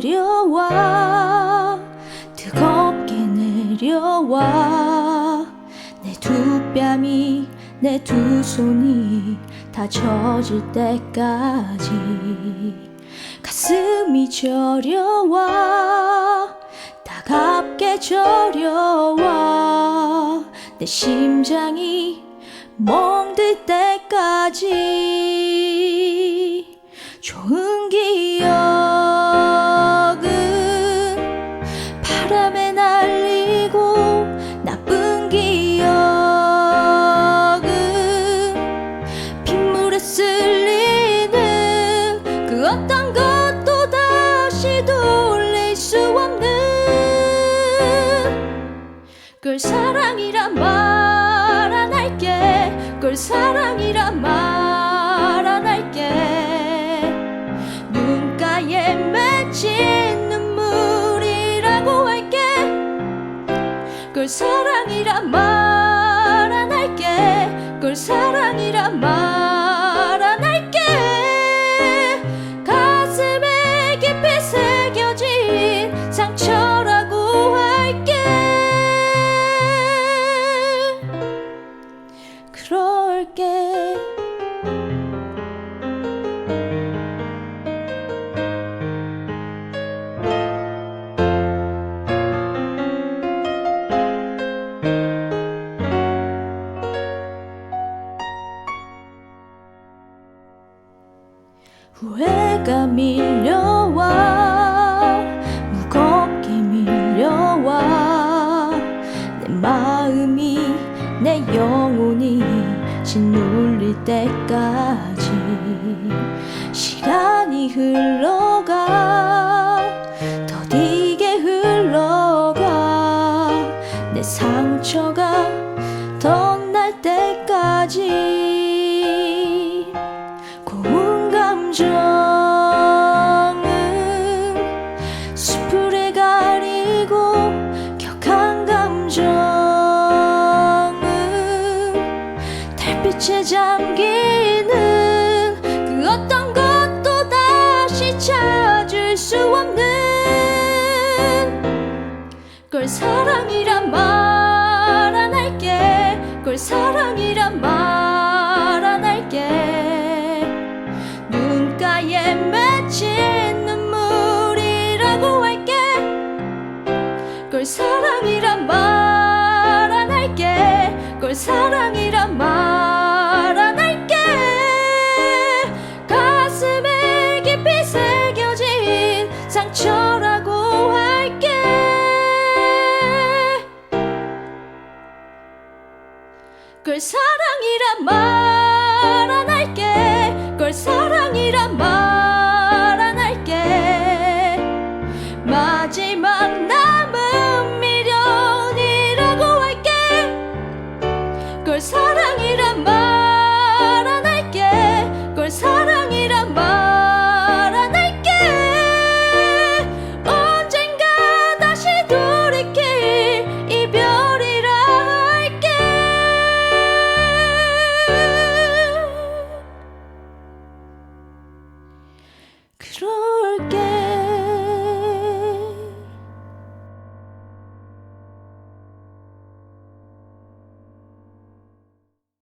내려와. 뜨겁게 내려와. 내 두 뺨이 내 두 손이 다 젖을 때까지 가슴이 저려와. 따갑게 저려와. 내 심장이 멍들 때까지 좋은 기억은 바람에 날리고 나쁜 기억은 빗물에 쓸리는 그 어떤 것도 다시 돌릴 수 없는 그걸 사랑이란 말 안 할게. 그걸 사랑 그걸 사랑이란 말안 할게. 그걸 사랑이란 말 후회가 밀려와 무겁게 밀려와. 내 마음이 내 영혼이 짓눌릴 때까지 시간이 흘러가. 더디게 흘러가. 내 상처가 덧날 때까지 달빛에 잠기는 그 어떤 것도 다시 찾을 수 없는 걸 사랑이란 말 걸 사랑이란 말안 할게. 걸 사랑이란 말안 할게. 마지막 남은 미련이라고 할게. 걸 사랑이란 말